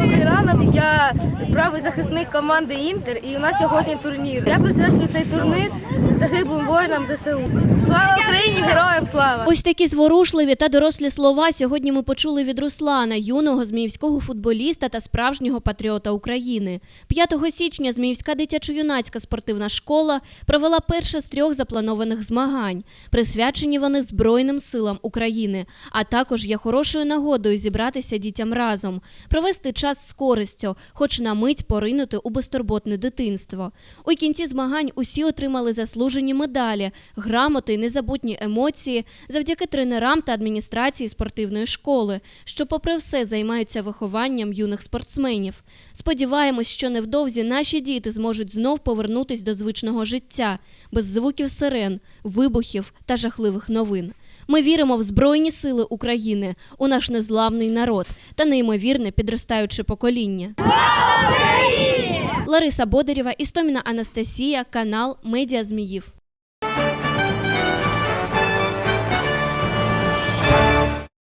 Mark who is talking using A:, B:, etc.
A: добрий ранок. Я правий захисник команди Інтер і у нас сьогодні турнір. Я присвячую цей турнір загиблим воїнам ЗСУ. Слава Україні! Слава!
B: Ось такі зворушливі та дорослі слова сьогодні ми почули від Руслана, юного зміївського футболіста та справжнього патріота України. 5 січня Зміївська дитячо-юнацька спортивна школа провела перше з трьох запланованих змагань. Присвячені вони Збройним силам України, а також є хорошою нагодою зібратися дітям разом, провести час з користю, хоч на мить поринути у безтурботне дитинство. У кінці змагань усі отримали заслужені медалі, грамоти незабутні емоції завдяки тренерам та адміністрації спортивної школи, що, попри все, займаються вихованням юних спортсменів. Сподіваємось, що невдовзі наші діти зможуть знов повернутись до звичного життя без звуків сирен, вибухів та жахливих новин. Ми віримо в Збройні Сили України, у наш незламний народ та неймовірне підростаюче покоління. Лариса Бодарєва, Істоміна Анастасія, канал Медіа Зміїв.